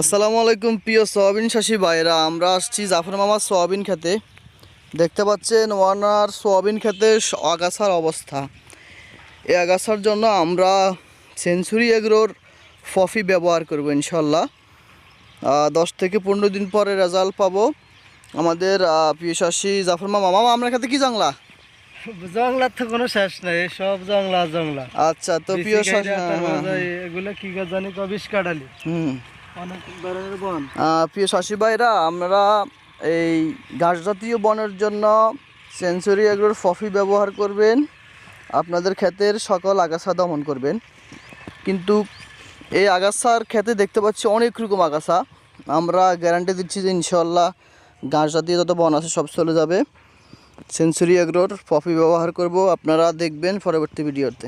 আসসালামু আলাইকুম প্রিয় সোয়াবিন চাষি ভাইরা আমরা আসছি জাফর মামা সোয়াবিন খেতে। দেখতে পাচ্ছেন ওয়ানার সোয়াবিন খেতে আগাছার অবস্থা। এই আগাছার জন্য আমরা সেঞ্চুরি এগ্রোর ফফি ব্যবহার করব ইনশাল্লাহ। দশ থেকে পনেরো দিন পরে রেজাল্ট পাবো আমাদের চাষি জাফর মামা। মামা আপনার খাতে কি জানলা জংলার তো কোনো শেষ নাই সব জংলা জংলা। আচ্ছা তো প্রিয় হ্যাঁ, হ্যাঁ, হ্যাঁ। এগুলো কি জানি কবিশ কাটালি হুম। অনেক ধরনের বন। প্রিয় চাষি ভাইরা আমরা এই ঘাস জাতীয় বনের জন্য সেঞ্চুরি এগুলোর ফফি ব্যবহার করবেন। আপনাদের ক্ষেতের সকল আগাছা দমন করবেন। কিন্তু এই আগাছার ক্ষেতে দেখতে পাচ্ছি অনেক রকম আগাছা। আমরা গ্যারান্টি দিচ্ছি যে ইনশাল্লাহ গাছ জাতীয় যত বন আছে সব চলে যাবে। সেঞ্চুরি এগ্রোর পপি ব্যবহার করব। আপনারা দেখবেন পরবর্তী ভিডিওতে।